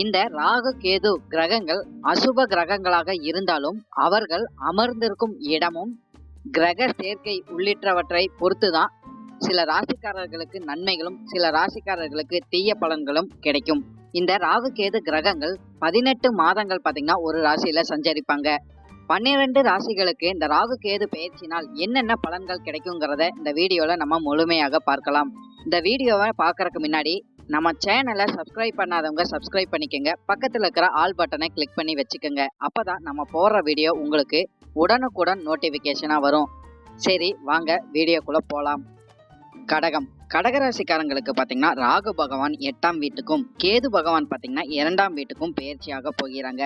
இந்த ராகு கேது கிரகங்கள் அசுப கிரகங்களாக இருந்தாலும் அவர்கள் அமர்ந்திருக்கும் இடமும் கிரக சேர்க்கை உள்ளிட்டவற்றை பொறுத்துதான் சில ராசிக்காரர்களுக்கு நன்மைகளும் சில ராசிக்காரர்களுக்கு தீய பலன்களும் கிடைக்கும். இந்த ராகு கேது கிரகங்கள் பதினெட்டு மாதங்கள் பார்த்தீங்கன்னா ஒரு ராசியில சஞ்சரிப்பாங்க. பன்னிரண்டு ராசிகளுக்கு இந்த ராகு கேது பயிற்சினால் என்னென்ன பலன்கள் கிடைக்குங்கிறத இந்த வீடியோல நம்ம முழுமையாக பார்க்கலாம். இந்த வீடியோவை பார்க்கறதுக்கு முன்னாடி நம்ம சேனலை சப்ஸ்கிரைப் பண்ணாதவங்க சப்ஸ்கிரைப் பண்ணிக்கோங்க. பக்கத்தில் இருக்கிற ஆல் பட்டனை கிளிக் பண்ணி வச்சுக்கோங்க. அப்பதான் நம்ம போடுற வீடியோ உங்களுக்கு உடனுக்குடன் நோட்டிஃபிகேஷனாக வரும். சரி வாங்க வீடியோக்குள்ளே போகலாம் கடகம். கடகராசிக்காரங்களுக்கு பார்த்தீங்கன்னா ராகு பகவான் எட்டாம் வீட்டுக்கும் கேது பகவான் பார்த்தீங்கன்னா இரண்டாம் வீட்டுக்கும் பயிற்சியாக போகிறாங்க.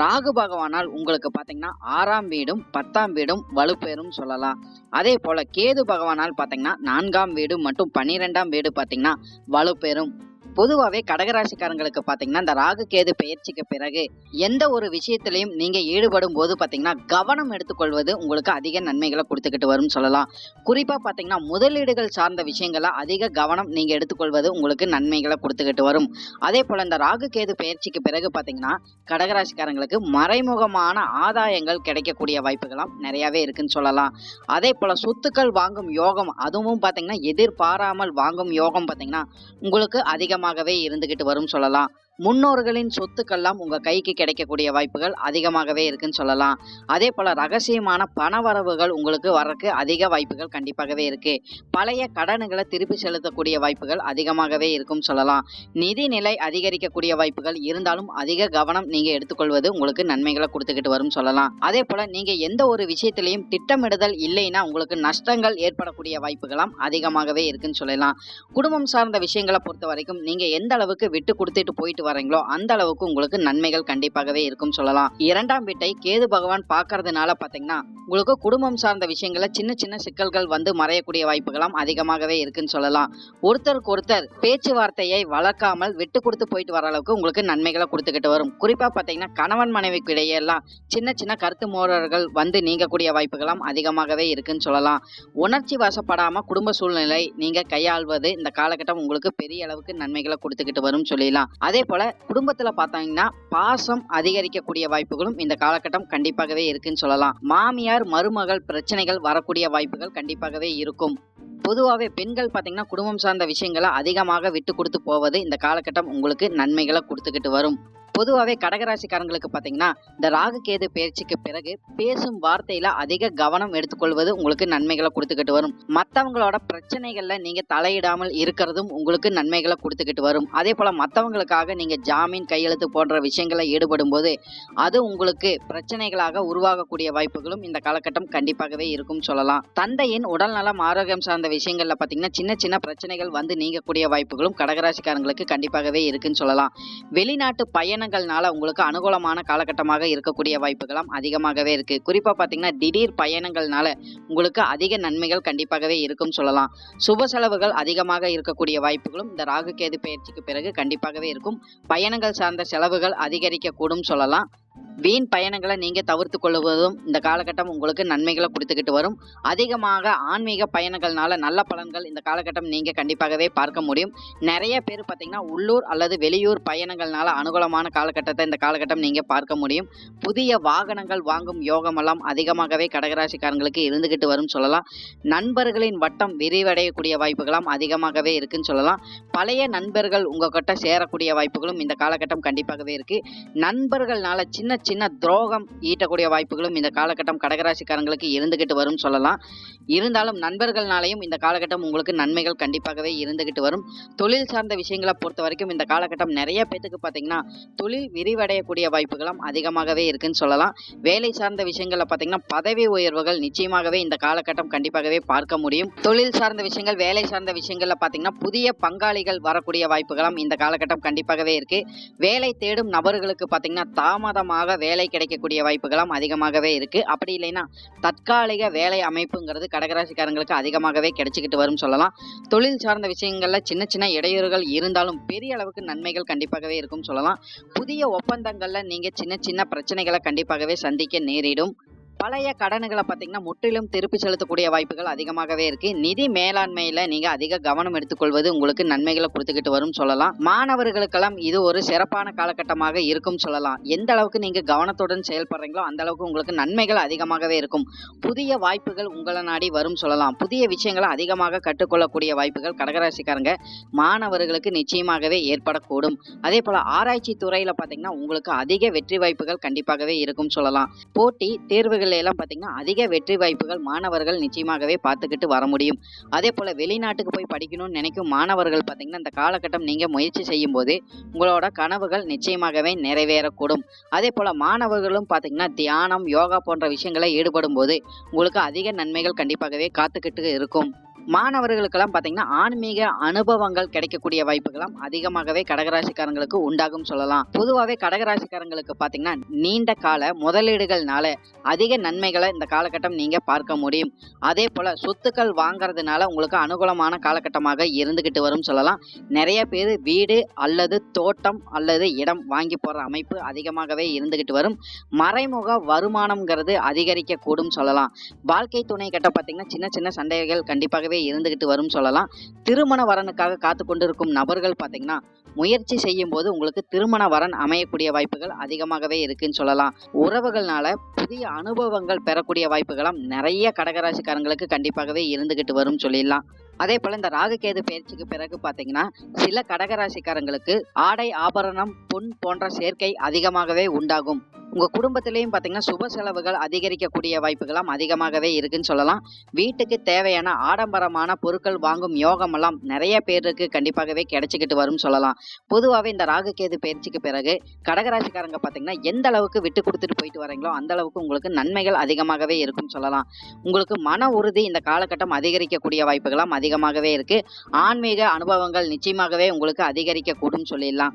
ராகு பகவானால் உங்களுக்கு பார்த்தீங்கன்னா ஆறாம் வீடும் பத்தாம் வீடும் வலுப்பெறும் சொல்லலாம். அதே போல கேது பகவானால் பார்த்தீங்கன்னா நான்காம் வீடு மற்றும் பன்னிரெண்டாம் வீடு பார்த்தீங்கன்னா வலுப்பெறும். பொதுவாகவே கடகராசிக்காரங்களுக்கு பார்த்தீங்கன்னா இந்த ராகு கேது பயிற்சிக்கு பிறகு எந்த ஒரு விஷயத்திலையும் நீங்கள் ஈடுபடும் போது பார்த்தீங்கன்னா கவனம் எடுத்துக்கொள்வது உங்களுக்கு அதிக நன்மைகளை கொடுத்துக்கிட்டு வரும் சொல்லலாம். குறிப்பாக பார்த்தீங்கன்னா முதலீடுகள் சார்ந்த விஷயங்களை அதிக கவனம் நீங்கள் எடுத்துக்கொள்வது உங்களுக்கு நன்மைகளை கொடுத்துக்கிட்டு வரும். அதே போல் இந்த ராகு கேது பயிற்சிக்கு பிறகு பார்த்தீங்கன்னா கடகராசிக்காரங்களுக்கு மறைமுகமான ஆதாயங்கள் கிடைக்கக்கூடிய வாய்ப்புகளாம் நிறையாவே இருக்குன்னு சொல்லலாம். அதே போல் சொத்துக்கள் வாங்கும் யோகம் அதுவும் பார்த்தீங்கன்னா எதிர்பாராமல் வாங்கும் யோகம் பார்த்தீங்கன்னா உங்களுக்கு காலமாகவே இருந்துகிட்டு வரும் சொல்லலாம். முன்னோர்களின் சொத்துக்கள்லாம் உங்க கைக்கு கிடைக்கக்கூடிய வாய்ப்புகள் அதிகமாகவே இருக்குன்னு சொல்லலாம். அதே போல ரகசியமான பணவரவுகள் உங்களுக்கு வரக்கு அதிக வாய்ப்புகள் கண்டிப்பாகவே இருக்கு. பழைய கடன்களை திருப்பி செலுத்தக்கூடிய வாய்ப்புகள் அதிகமாகவே இருக்கும் சொல்லலாம். நிதிநிலை அதிகரிக்கக்கூடிய வாய்ப்புகள் இருந்தாலும் அதிக கவனம் நீங்க எடுத்துக்கொள்வது உங்களுக்கு நன்மைகளை கொடுத்துக்கிட்டு வரும் சொல்லலாம். அதே போல நீங்க எந்த ஒரு விஷயத்திலையும் திட்டமிடுதல் இல்லைன்னா உங்களுக்கு நஷ்டங்கள் ஏற்படக்கூடிய வாய்ப்புகளாம் அதிகமாகவே இருக்குன்னு சொல்லலாம். குடும்பம் சார்ந்த விஷயங்களை பொறுத்த வரைக்கும் நீங்க எந்த அளவுக்கு விட்டு கொடுத்துட்டு போயிட்டு வரீங்களோ அந்த அளவுக்கு உங்களுக்கு நன்மைகள் கண்டிப்பாகவே இருக்கும் சொல்லலாம். இரண்டாம் வீட்டை கேது பகவான் பார்க்கறதுனால பாத்தீங்கன்னா உங்களுக்கு குடும்பம் சார்ந்த விஷயங்கள சின்ன சின்ன சிக்கல்கள் வந்து மறையக்கூடிய வாய்ப்புகளும் அதிகமாகவே இருக்குன்னு சொல்லலாம். ஒருத்தருக்கு ஒருத்தர் பேச்சுவார்த்தையை வளர்க்காமல் விட்டு கொடுத்து போயிட்டு வர அளவுக்கு உங்களுக்கு நன்மைகளை கொடுத்துக்கிட்டு வரும். குறிப்பா பாத்தீங்கன்னா கணவன் மனைவிக்கு இடையே எல்லாம் சின்ன சின்ன கருத்து மோதல்கள் வந்து நீங்கக்கூடிய வாய்ப்புகளும் அதிகமாகவே இருக்குன்னு சொல்லலாம். உணர்ச்சி வசப்படாம குடும்ப சூழ்நிலை நீங்க கையாள்வது இந்த காலகட்டம் உங்களுக்கு பெரிய அளவுக்கு நன்மைகளை கொடுத்துக்கிட்டு வரும் சொல்லிடலாம். அதே போல குடும்பத்துல பார்த்தீங்கன்னா பாசம் அதிகரிக்கக்கூடிய வாய்ப்புகளும் இந்த காலகட்டம் கண்டிப்பாகவே இருக்குன்னு சொல்லலாம். மாமியார் மருமகள் பிரச்சனைகள் வரக்கூடிய வாய்ப்புகள் கண்டிப்பாகவே இருக்கும். பொதுவாகவே பெண்கள் பார்த்தீங்கன்னா குடும்பம் சார்ந்த விஷயங்களை அதிகமாக விட்டு கொடுத்து போவது இந்த காலகட்டம் உங்களுக்கு நன்மைகளை கொடுத்துக்கிட்டு வரும். பொதுவாகவே கடகராசிக்காரங்களுக்கு பார்த்தீங்கன்னா இந்த ராகு கேது பயிற்சிக்கு பிறகு பேசும் வார்த்தையில அதிக கவனம் எடுத்துக்கொள்வது உங்களுக்கு நன்மைகளை கொடுத்துக்கிட்டு வரும். மற்றவங்களோட பிரச்சனைகள்ல நீங்க தலையிடாமல் இருக்கிறதும் உங்களுக்கு நன்மைகளை கொடுத்துக்கிட்டு வரும். அதே போல மற்றவங்களுக்காக நீங்க ஜாமீன் கையெழுத்து போன்ற விஷயங்களை ஈடுபடும் போது அது உங்களுக்கு பிரச்சனைகளாக உருவாகக்கூடிய வாய்ப்புகளும் இந்த காலகட்டம் கண்டிப்பாகவே இருக்கும் சொல்லலாம். தந்தையின் உடல்நலம் ஆரோக்கியம் சார்ந்த விஷயங்கள்ல பார்த்தீங்கன்னா சின்ன சின்ன பிரச்சனைகள் வந்து நீங்கக்கூடிய வாய்ப்புகளும் கடகராசிக்காரங்களுக்கு கண்டிப்பாகவே இருக்குன்னு சொல்லலாம். வெளிநாட்டு பயணங்கள்னால உங்களுக்கு அனுகூலமான காலகட்டமாக இருக்கக்கூடிய வாய்ப்புகளும் அதிகமாகவே இருக்கு. குறிப்பா பார்த்தீங்கன்னா திடீர் பயணங்கள்னால உங்களுக்கு அதிக நன்மைகள் கண்டிப்பாகவே இருக்கும் சொல்லலாம். சுப செலவுகள் அதிகமாக இருக்கக்கூடிய வாய்ப்புகளும் இந்த ராகு கேது பயிற்சிக்கு பிறகு கண்டிப்பாகவே இருக்கும். பயணங்கள் சார்ந்த செலவுகள் அதிகரிக்க கூடும் சொல்லலாம். வீண் பயணங்களை நீங்க தவிர்த்து கொள்வதும் இந்த காலகட்டம் உங்களுக்கு நன்மைகளை கொடுத்துக்கிட்டு வரும். அதிகமாக ஆன்மீக பயணங்கள்னால நல்ல பலன்கள் இந்த காலகட்டம் நீங்க கண்டிப்பாகவே பார்க்க முடியும். நிறைய பேர் பார்த்தீங்கன்னா உள்ளூர் அல்லது வெளியூர் பயணங்கள்னால அனுகூலமான காலகட்டத்தை இந்த காலகட்டம் நீங்க பார்க்க முடியும். புதிய வாகனங்கள் வாங்கும் யோகம் எல்லாம் அதிகமாகவே கடகராசிக்காரங்களுக்கு இருந்துகிட்டு வரும் சொல்லலாம். நண்பர்களின் வட்டம் விரிவடையக்கூடிய வாய்ப்புகளாம் அதிகமாகவே இருக்குன்னு சொல்லலாம். பழைய நண்பர்கள் உங்ககிட்ட சேரக்கூடிய வாய்ப்புகளும் இந்த காலகட்டம் கண்டிப்பாகவே இருக்கு. நண்பர்கள்னால சின்ன சின்ன சின்ன துரோகம் ஈட்டக்கூடிய வாய்ப்புகளும் இந்த காலகட்டம் கடகராசிக்காரங்களுக்கு இருந்துகிட்டு வரும் சொல்லலாம். இருந்தாலும் நண்பர்கள்னாலையும் இந்த காலகட்டம் உங்களுக்கு நன்மைகள் கண்டிப்பாகவே இருந்துகிட்டு வரும். தொழில் சார்ந்த விஷயங்களை பொறுத்த வரைக்கும் இந்த காலகட்டம் நிறைய பேத்துக்கு பார்த்தீங்கன்னா தொழில் விரிவடையக்கூடிய வாய்ப்புகளும் அதிகமாகவே இருக்குன்னு சொல்லலாம். வேலை சார்ந்த விஷயங்களில் பார்த்தீங்கன்னா பதவி உயர்வுகள் நிச்சயமாகவே இந்த காலகட்டம் கண்டிப்பாகவே பார்க்க முடியும். தொழில் சார்ந்த விஷயங்கள் வேலை சார்ந்த விஷயங்களில் பார்த்தீங்கன்னா புதிய பங்காளிகள் வரக்கூடிய வாய்ப்புகளும் இந்த காலகட்டம் கண்டிப்பாகவே இருக்கு. வேலை தேடும் நபர்களுக்கு பார்த்தீங்கன்னா தாமதமாக நிரந்தரமாக வேலை கிடைக்கக்கூடிய வாய்ப்புகளும் அதிகமாகவே இருக்கு. அப்படி இல்லைன்னா தற்காலிக வேலை அமைப்புங்கிறது கடகராசிக்காரங்களுக்கு அதிகமாகவே கிடைச்சிக்கிட்டு வரும் சொல்லலாம். தொழில் சார்ந்த விஷயங்கள்ல சின்ன சின்ன இடையூறுகள் இருந்தாலும் பெரிய அளவுக்கு நன்மைகள் கண்டிப்பாகவே இருக்கும் சொல்லலாம். புதிய ஒப்பந்தங்கள்ல நீங்க சின்ன சின்ன பிரச்சனைகளை கண்டிப்பாகவே சந்திக்க நேரிடும். பழைய கடன்களை பார்த்தீங்கன்னா முற்றிலும் திருப்பி செலுத்தக்கூடிய வாய்ப்புகள் அதிகமாகவே இருக்கு. நிதி மேலாண்மையில நீங்க அதிக கவனம் எடுத்துக்கொள்வது உங்களுக்கு நன்மைகளை கொடுத்துக்கிட்டு வரும் சொல்லலாம். மாணவர்களுக்கெல்லாம் இது ஒரு சிறப்பான காலகட்டமாக இருக்கும் சொல்லலாம். எந்த அளவுக்கு நீங்க கவனத்துடன் செயல்படுறீங்களோ அந்த அளவுக்கு உங்களுக்கு நன்மைகள் அதிகமாகவே இருக்கும். புதிய வாய்ப்புகள் உங்களை நாடி வரும் சொல்லலாம். புதிய விஷயங்களை அதிகமாக கற்றுக்கொள்ளக்கூடிய வாய்ப்புகள் கடகராசிக்காரங்க மாணவர்களுக்கு நிச்சயமாகவே ஏற்படக்கூடும். அதே போல ஆராய்ச்சி துறையில பார்த்தீங்கன்னா உங்களுக்கு அதிக வெற்றி வாய்ப்புகள் கண்டிப்பாகவே இருக்கும் சொல்லலாம். போட்டி தேர்வுகள் எல்லாம் பார்த்தீங்கன்னா அதிக வெற்றி வாய்ப்புகள் மாணவர்கள் நிச்சயமாகவே பார்த்துக்கிட்டு வர முடியும். அதே போல் வெளிநாட்டுக்கு போய் படிக்கணும்னு நினைக்கும் மாணவர்கள் பார்த்தீங்கன்னா இந்த காலகட்டம் நீங்கள் முயற்சி செய்யும் போது உங்களோட கனவுகள் நிச்சயமாகவே நிறைவேறக்கூடும். அதே போல் மாணவர்களும் பார்த்தீங்கன்னா தியானம் யோகா போன்ற விஷயங்களை ஈடுபடும் போது உங்களுக்கு அதிக நன்மைகள் கண்டிப்பாகவே காத்துக்கிட்டு இருக்கும். மாணவர்களுக்கெல்லாம் பார்த்தீங்கன்னா ஆன்மீக அனுபவங்கள் கிடைக்கக்கூடிய வாய்ப்புகளும் அதிகமாகவே கடகராசிக்காரங்களுக்கு உண்டாகும் சொல்லலாம். பொதுவாகவே கடகராசிக்காரங்களுக்கு பார்த்தீங்கன்னா நீண்ட கால முதலீடுகள்னால அதிக நன்மைகளை இந்த காலகட்டம் நீங்க பார்க்க முடியும். அதே போல சொத்துக்கள் வாங்குறதுனால உங்களுக்கு அனுகூலமான காலகட்டமாக இருந்துகிட்டு வரும் சொல்லலாம். நிறைய பேர் வீடு அல்லது தோட்டம் அல்லது இடம் வாங்கி போற அமைப்பு அதிகமாகவே இருந்துகிட்டு வரும். மறைமுக வருமானம்ங்கிறது அதிகரிக்க கூடும் சொல்லலாம். வாழ்க்கை துணை கிட்ட பார்த்தீங்கன்னா சின்ன சின்ன சண்டைகள் கண்டிப்பாகவே இருந்துகிட்டு வரும் சொல்லலாம். திருமண வரனுக்காக காத்து கொண்டிருக்கும் நபர்கள் பார்த்தீங்கன்னா முயற்சி செய்யும் போது உங்களுக்கு திருமண வரன் அமையக்கூடிய வாய்ப்புகள் அதிகமாகவே இருக்குன்னு சொல்லலாம். உறவுகள்னால புதிய அனுபவங்கள் பெறக்கூடிய வாய்ப்புகளும் நிறைய கடகராசிக்காரங்களுக்கு கண்டிப்பாகவே இருந்துகிட்டு வரும் சொல்லிடலாம். அதே போல இந்த ராகுகேது பயிற்சிக்கு பிறகு பார்த்தீங்கன்னா சில கடகராசிக்காரங்களுக்கு ஆடை ஆபரணம் பொன் போன்ற சேர்க்கை அதிகமாகவே உண்டாகும். உங்கள் குடும்பத்திலையும் பார்த்தீங்கன்னா சுப செலவுகள் அதிகரிக்கக்கூடிய வாய்ப்புகளும் அதிகமாகவே இருக்குன்னு சொல்லலாம். வீட்டுக்கு தேவையான ஆடம்பரமான பொருட்கள் வாங்கும் யோகமெல்லாம் நிறைய பேருக்கு கண்டிப்பாகவே கிடைச்சிக்கிட்டு வரும் சொல்லலாம். பொதுவாகவே இந்த ராகுகேது பயிற்சிக்கு பிறகு கடகராசிக்காரங்க பார்த்தீங்கன்னா எந்த அளவுக்கு விட்டு கொடுத்துட்டு போயிட்டு வரீங்களோ அந்த அளவுக்கு உங்களுக்கு நன்மைகள் அதிகமாகவே இருக்கும்னு சொல்லலாம். உங்களுக்கு மன உறுதி இந்த காலகட்டம் அதிகரிக்கக்கூடிய வாய்ப்புகளும் அதிகமாகவே இருக்கு. ஆன்மீக அனுபவங்கள் நிச்சயமாகவே உங்களுக்கு அதிகரிக்கக்கூடும் சொல்லிடலாம்.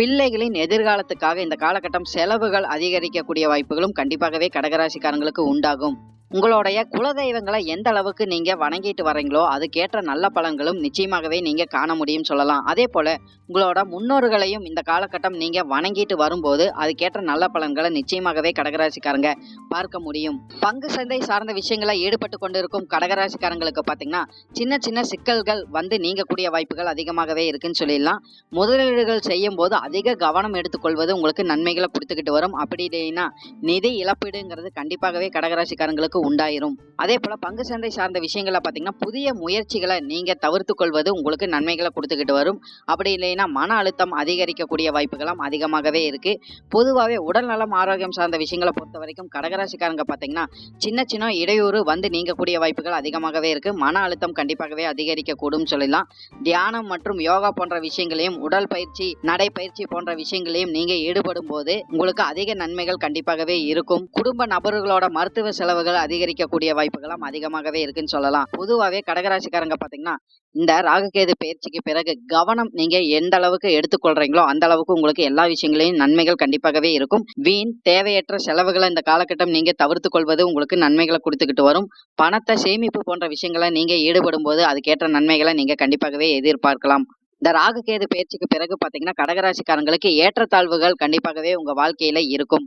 பிள்ளைகளின் எதிர்காலத்துக்காக இந்த காலகட்டம் செலவுகள் அதிகரிக்கக்கூடிய வாய்ப்புகளும் கண்டிப்பாகவே கடகராசிக்காரங்களுக்கு உண்டாகும். உங்களுடைய குலதெய்வங்களை எந்த அளவுக்கு நீங்க வணங்கிட்டு வரீங்களோ அதுக்கேற்ற நல்ல பலன்களும் நிச்சயமாகவே நீங்க காண முடியும் சொல்லலாம். அதே போல உங்களோட முன்னோர்களையும் இந்த காலகட்டம் நீங்க வணங்கிட்டு வரும்போது அதுக்கேற்ற நல்ல பலன்களை நிச்சயமாகவே கடகராசிக்காரங்க பார்க்க முடியும். பங்கு சந்தை சார்ந்த விஷயங்களை ஈடுபட்டு கொண்டிருக்கும் கடகராசிக்காரங்களுக்கு பாத்தீங்கன்னா சின்ன சின்ன சிக்கல்கள் வந்து நீங்கக்கூடிய வாய்ப்புகள் அதிகமாகவே இருக்குன்னு சொல்லிடலாம். முதலீடுகள் செய்யும் போது அதிக கவனம் எடுத்துக்கொள்வது உங்களுக்கு நன்மைகளை கொடுத்துக்கிட்டு வரும். அப்படி இல்லைன்னா நிதி இழப்பீடுங்கிறது கண்டிப்பாகவே கடகராசிக்காரங்களுக்கு உண்டாயிரும். அதே போல பங்கு சந்தை சார்ந்த விஷயங்களை பார்த்தீங்கன்னா புதிய முயற்சிகளை நீங்க தவிர்த்து கொள்வது உங்களுக்கு நன்மைகளை கொடுத்துக்கிட்டு வரும். அப்படி இல்லைன்னா மன அழுத்தம் அதிகரிக்கக்கூடிய வாய்ப்புகளும் அதிகமாகவே இருக்கு. பொதுவாகவே உடல் நலம் ஆரோக்கியம் சார்ந்த விஷயங்களை பொறுத்த வரைக்கும் கடகராசிக்காரங்க பார்த்தீங்கன்னா சின்ன சின்ன இடையூறு வந்து நீங்கக்கூடிய வாய்ப்புகள் அதிகமாகவே இருக்கு. மன அழுத்தம் கண்டிப்பாகவே அதிகரிக்கக்கூடும் சொல்லலாம் தியானம் மற்றும் யோகா போன்ற விஷயங்களையும் உடல் பயிற்சி நடைப்பயிற்சி போன்ற விஷயங்களையும் நீங்க ஈடுபடும் போது உங்களுக்கு அதிக நன்மைகள் கண்டிப்பாகவே இருக்கும். குடும்ப நபர்களோட மருத்துவ செலவுகள் அதிகரிக்கக்கூடிய வாய்ப்புகளும் அதிகமாகவே இருக்குன்னு சொல்லலாம். பொதுவாகவே கடகராசிக்காரங்க பாத்தீங்கன்னா இந்த ராகுகேது பயிற்சிக்கு பிறகு கவனம் நீங்க எந்த அளவுக்கு எடுத்துக்கொள்றீங்களோ அந்த அளவுக்கு உங்களுக்கு எல்லா விஷயங்களையும் நன்மைகள் கண்டிப்பாகவே இருக்கும். வீண் தேவையற்ற செலவுகளை இந்த காலகட்டம் நீங்க தவிர்த்து கொள்வது உங்களுக்கு நன்மைகளை கொடுத்துக்கிட்டு வரும். பணத்தை சேமிப்பு போன்ற விஷயங்களை நீங்க ஈடுபடும் போது அதுக்கேற்ற நன்மைகளை நீங்க கண்டிப்பாகவே எதிர்பார்க்கலாம். இந்த ராகுகேது பயிற்சிக்கு பிறகு பாத்தீங்கன்னா கடகராசிக்காரங்களுக்கு ஏற்றத்தாழ்வுகள் கண்டிப்பாகவே உங்க வாழ்க்கையில இருக்கும்.